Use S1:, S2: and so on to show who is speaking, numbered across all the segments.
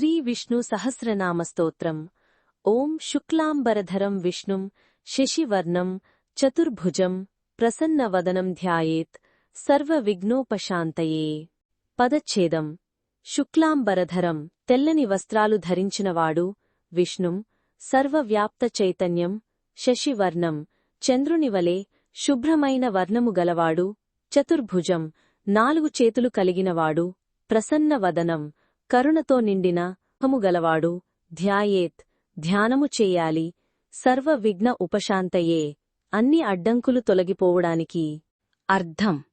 S1: శ్రీ విష్ణు సహస్రనామస్తోత్రం ఓం శుక్లాంబరధరం విష్ణుం శశివర్ణం చతుర్భుజం ప్రసన్నవదనం ధ్యాయేత్ సర్వవిఘ్నోపశాంతయే. పదచ్ఛేదం. శుక్లాంబరధరం తెల్లని వస్త్రాలు ధరించినవాడు విష్ణుం సర్వవ్యాప్త చైతన్యం శశివర్ణం చంద్రునివలే శుభ్రమైన వర్ణము గలవాడు చతుర్భుజం నాలుగు చేతులు కలిగినవాడు ప్రసన్నవదనం కరుణతో నిండిన హముగలవాడు గలవాడు ధ్యాయేత్ ధ్యానము చేయాలి సర్వ విఘ్న ఉపశాంతయే అన్ని అడ్డంకులు తొలగిపోవడానికి. అర్థం.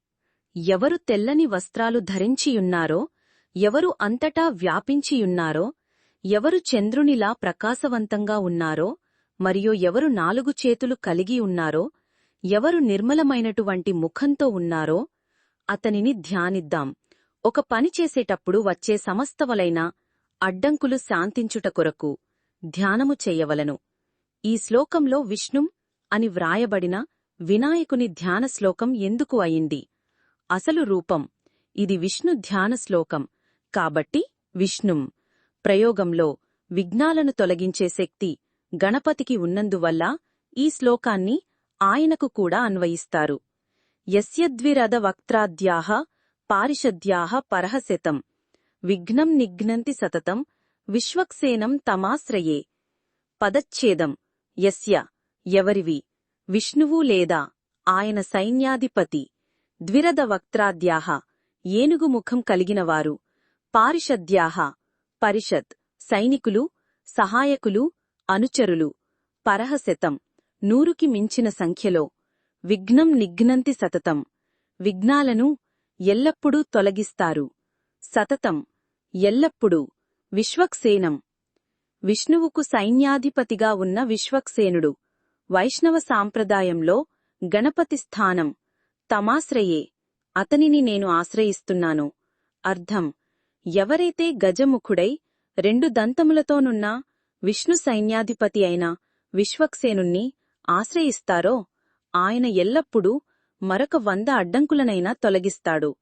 S1: ఎవరు తెల్లని వస్త్రాలు ధరించియున్నారో ఎవరు అంతటా వ్యాపించియున్నారో ఎవరు చంద్రునిలా ప్రకాశవంతంగా ఉన్నారో మరియు ఎవరు నాలుగు చేతులు కలిగి ఉన్నారో ఎవరు నిర్మలమైనటువంటి ముఖంతో ఉన్నారో అతనిని ధ్యానిద్దాం. ఒక పని చేసేటప్పుడు వచ్చే సమస్తవలైన అడ్డంకులు శాంతించుట కొరకు ధ్యానము చెయ్యవలను ఈ శ్లోకంలో విష్ణుం అని వ్రాయబడిన వినాయకుని ధ్యాన శ్లోకం ఎందుకు అయింది? అసలు రూపం. ఇది విష్ణు ధ్యాన శ్లోకం. కాబట్టి విష్ణుం ప్రయోగంలో విఘ్నాలను తొలగించే శక్తి గణపతికి ఉన్నందువల్ల ఈ శ్లోకాన్ని ఆయనకు కూడా అన్వయిస్తారు. యస్యద్విరద వక్త్రాద్యాహ పారిషద్యాహ పరహశతం విఘ్నం నిఘ్నంతి సతతం. విశ్వక్సేనం తమాశ్రయే. పదచ్ఛేదం. యస్య ఎవరివి? విష్ణువు లేదా? ఆయన సైన్యాధిపతి. ద్విరద వక్త్రాద్యాహ ఏనుగు ముఖం కలిగినవారు. పారిషద్యాహ పరిషత్. సైనికులు సహాయకులు అనుచరులు. పరహశతం నూరుకి మించిన సంఖ్యలో. విఘ్నం నిఘ్నంతి సతతం. విఘ్నాలను ఎల్లప్పుడూ తొలగిస్తారు. సతతం. ఎల్లప్పుడూ. విశ్వక్సేనం. విష్ణువుకు సైన్యాధిపతిగా ఉన్న విశ్వక్సేనుడు. వైష్ణవ సాంప్రదాయంలో గణపతి స్థానం. తమాశ్రయే. అతనిని నేను ఆశ్రయిస్తున్నాను. అర్థం. ఎవరైతే గజముఖుడై రెండు దంతములతోనున్న విష్ణు సైన్యాధిపతి అయిన విశ్వక్సేనుణ్ణి ఆశ్రయిస్తారో ఆయన ఎల్లప్పుడూ మరొక వంద అడ్డంకులనైనా తొలగిస్తాడు.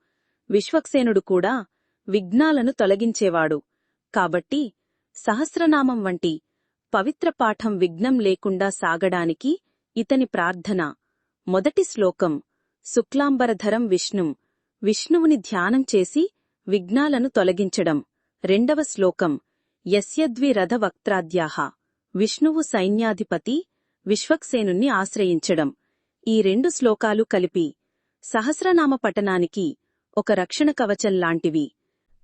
S1: విశ్వక్సేనుడు కూడా విఘ్నాలను తొలగించేవాడు. కాబట్టి సహస్రనామం వంటి పవిత్ర పాఠం విఘ్నం లేకుండా సాగడానికి ఇతని ప్రార్థన. మొదటి శ్లోకం శుక్లాంబరధరం విష్ణుం. విష్ణువుని ధ్యానం చేసి విఘ్నాలను తొలగించడం. రెండవ శ్లోకం యస్యద్విరథవక్త్రాద్యాహ. విష్ణువు సైన్యాధిపతి విశ్వక్సేనుణ్ణి ఆశ్రయించడం. ఈ రెండు శ్లోకాలు కలిపి సహస్రనామ పఠనానికి ఒక రక్షణ కవచం లాంటివి.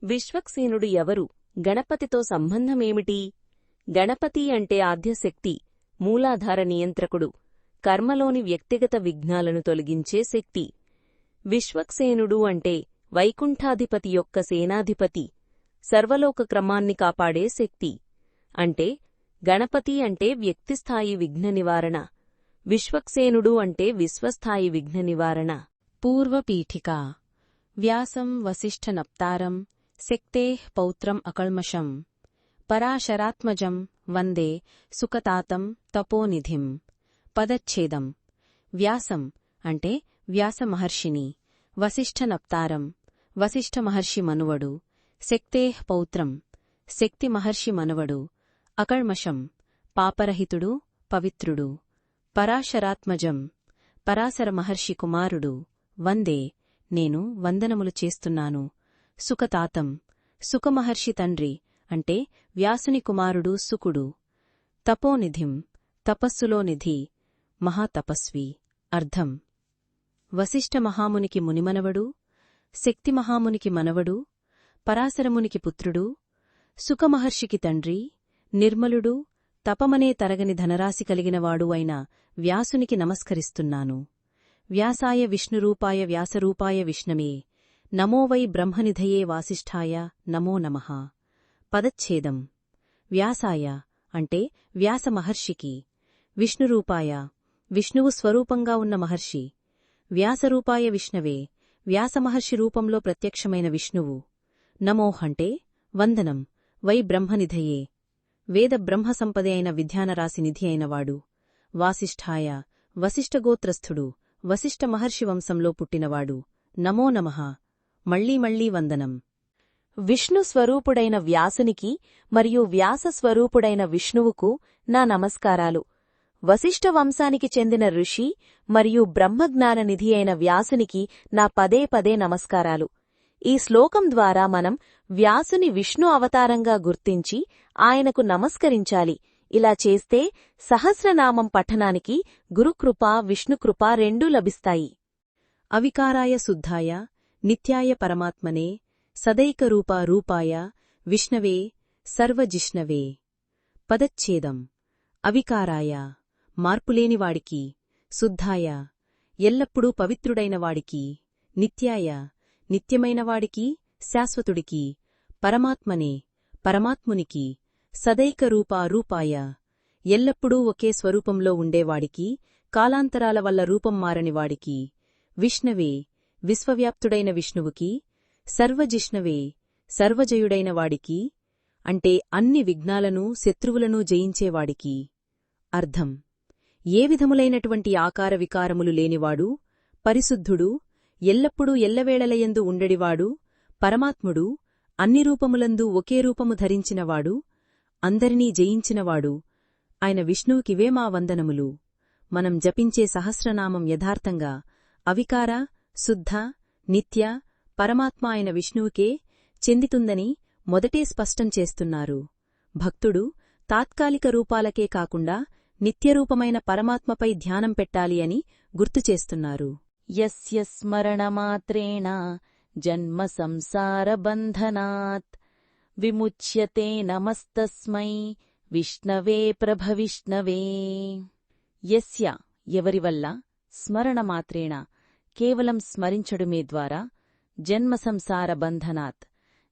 S2: విశ్వక్సేనుడు ఎవరు? గణపతితో సంబంధమేమిటి? గణపతి అంటే ఆద్యశక్తి మూలాధార నియంత్రకుడు కర్మలోని వ్యక్తిగత విఘ్నాలను తొలగించే శక్తి. విశ్వక్సేనుడు అంటే వైకుంఠాధిపతి యొక్క సేనాధిపతి సర్వలోక క్రమాన్ని కాపాడే శక్తి. అంటే గణపతి అంటే వ్యక్తిస్థాయి విఘ్న నివారణ. విశ్వక్సేనుడు అంటే విశ్వస్థాయి విఘ్న నివారణ.
S1: పూర్వపీఠికా వ్యాసం వసిష్ఠనప్తారం శక్తే పౌత్రం అకల్మషం. పరాశరాత్మజం. వందే సుకతాతం తపోనిధిం. పదచ్ఛేదం. వ్యాసం అంటే వ్యాసమహర్షిని. వసిష్ఠనప్తారం వసిష్ఠ మహర్షి మనువడు. శక్తే పౌత్రం. శక్తి మహర్షి మనువడు. అకల్మషం. పాపరహితుడు పవిత్రుడు. పరాశరాత్మజం. పరాశర మహర్షి కుమారుడు వందే నేను వందనములు చేస్తున్నాను. సుఖతాతం. సుఖమహర్షి తండ్రి అంటే వ్యాసుని కుమారుడు సుకుడు. తపోనిధిం. తపస్సులో నిధి. మహాతపస్వి. అర్థం వశిష్ఠ మహామునికి మునిమనవడు. శక్తి మహామునికి మనవడు. పరాశరమునికి పుత్రుడు. సుఖమహర్షికి తండ్రి. నిర్మలుడు. తపమనే తరగని ధనరాశి కలిగినవాడు అయిన వ్యాసునికి నమస్కరిస్తున్నాను. వ్యాసాయ విష్ణురూపాయ వ్యాసరూపాయ విష్ణవే నమో వై బ్రహ్మనిధయే వాసిష్ఠాయ నమో నమః. పదచ్ఛేదం. వ్యాసాయ అంటే వ్యాస మహర్షికి. విష్ణురూపాయ విష్ణువు స్వరూపంగా ఉన్న మహర్షి. వ్యాసరూపాయ విష్ణవే వ్యాసమహర్షి రూపంలో ప్రత్యక్షమైన విష్ణువు. నమోహంటే వందనం వై బ్రహ్మనిధయే వేద బ్రహ్మసంపదే అయిన విధ్యానరాశి నిధి అయినవాడు. వాసిష్ఠాయ వశిష్ఠగోత్రస్థుడు వశిష్ఠ మహర్షి వంశంలో పుట్టినవాడు. నమో నమః. మళ్ళీ మళ్ళీ వందనం. విష్ణు స్వరూపుడైన వ్యాసునికి మరియు వ్యాస స్వరూపుడైన విష్ణువుకు నా నమస్కారాలు. వశిష్ఠ వంశానికి చెందిన ఋషి మరియు బ్రహ్మజ్ఞాననిధి అయిన వ్యాసునికి నా పదే పదే నమస్కారాలు. ఈ శ్లోకం ద్వారా మనం వ్యాసుని విష్ణు అవతారంగా గుర్తించి ఆయనకు నమస్కరించాలి. ఇలా చేస్తే సహస్రనామం పఠనానికి గురుకృప విష్ణుకృప రెండూ లభిస్తాయి.
S3: అవికారాయ శుద్ధాయ నిత్యాయ పరమాత్మనే సదైకరూప రూపాయ విష్ణవే సర్వజిష్ణవే. పదచ్ఛేదం. అవికారాయ మార్పులేనివాడికి శుద్ధాయ ఎల్లప్పుడూ పవిత్రుడైనవాడికి నిత్యాయ నిత్యమైనవాడికి శాశ్వతుడికి. పరమాత్మనే పరమాత్మునికి. సదైకరూప రూపాయ ఎల్లప్పుడూ ఒకే స్వరూపంలో ఉండేవాడికి కాలాంతరాల వల్ల రూపం మారనివాడికి విష్ణవే విశ్వవ్యాప్తుడైన విష్ణువుకి సర్వజిష్ణవే సర్వజయుడైన వాడికి అంటే అన్ని విఘ్నాలను శత్రువులను జయించేవాడికి. అర్థం. ఏ విధములైనటువంటి ఆకార వికారములు లేనివాడు పరిశుద్ధుడు ఎల్లప్పుడూ ఎల్లవేళలయందు ఉండడివాడు పరమాత్ముడు అన్ని రూపములందు ఒకే రూపము ధరించినవాడు అందరినీ జయించినవాడు ఆయన విష్ణువుకివే మా వందనములు. మనం జపించే సహస్రనామం యథార్థంగా అవికార శుద్ధ నిత్య పరమాత్మ ఆయన విష్ణువుకే చెందితుందని మొదటే స్పష్టం చేస్తున్నారు. భక్తుడు తాత్కాలిక రూపాలకే కాకుండా నిత్యరూపమైన పరమాత్మపై ధ్యానం పెట్టాలి అని గుర్తుచేస్తున్నారు
S1: యస్య స్మరణమాత్రేణ జన్మ సంసారబంధనాత్ విముచ్యతే నమస్తస్మై విష్ణవే ప్రభవిష్ణవే యస్య ఎవరివల్ల స్మరణమాత్రేణ కేవలం స్మరించడుమే ద్వారా జన్మ సంసార బంధనాత్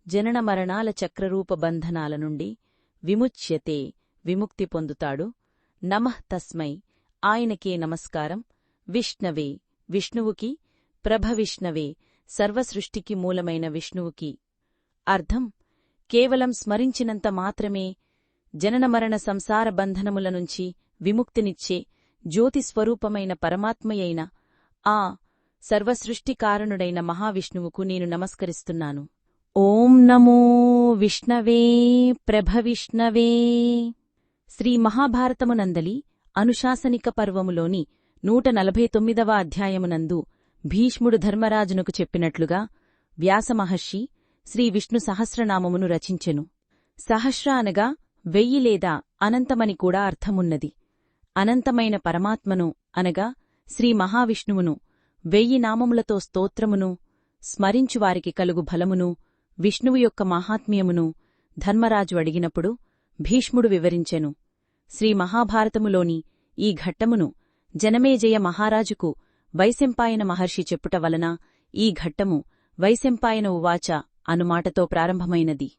S1: జనన మరణాల చక్రరూప బంధనాల నుండి విముచ్యతే విముక్తి పొందుతాడు. నమః తస్మై ఆయనకే నమస్కారం. విష్ణవే విష్ణువుకి ప్రభవిష్ణవే సర్వసృష్టికి మూలమైన విష్ణువుకి. అర్థం? కేవలం స్మరించినంత మాత్రమే జననమరణ సంసార బంధనముల నుంచి విముక్తినిచ్చే జ్యోతిస్వరూపమైన పరమాత్మయైన ఆ సర్వసృష్టికారణుడైన మహావిష్ణువుకు నేను నమస్కరిస్తున్నాను. ఓం నమో విష్ణవే ప్రభవిష్ణవే శ్రీ మహాభారతమునందలి అనుశాసనిక పర్వములోని నూట నలభై తొమ్మిదవ అధ్యాయమునందు భీష్ముడు ధర్మరాజునకు చెప్పినట్లుగా వ్యాసమహర్షి శ్రీ విష్ణు సహస్రనామమును రచించెను. సహస్ర అనగా వెయ్యి లేదా అనంతమని కూడా అర్థమున్నది. అనంతమైన పరమాత్మను అనగా శ్రీ మహావిష్ణువును వెయ్యి నామములతో స్తోత్రమును స్మరించువారికి కలుగు బలమును విష్ణువు యొక్క మహాత్మ్యమును ధర్మరాజు అడిగినప్పుడు భీష్ముడు వివరించెను. శ్రీ మహాభారతములోని ఈ ఘట్టమును జనమేజయ మహారాజుకు వైశంపాయన మహర్షి చెప్పుట వలన ఈ ఘట్టము వైశంపాయన ఉవాచ అనుమాటతో ప్రారంభమైనది.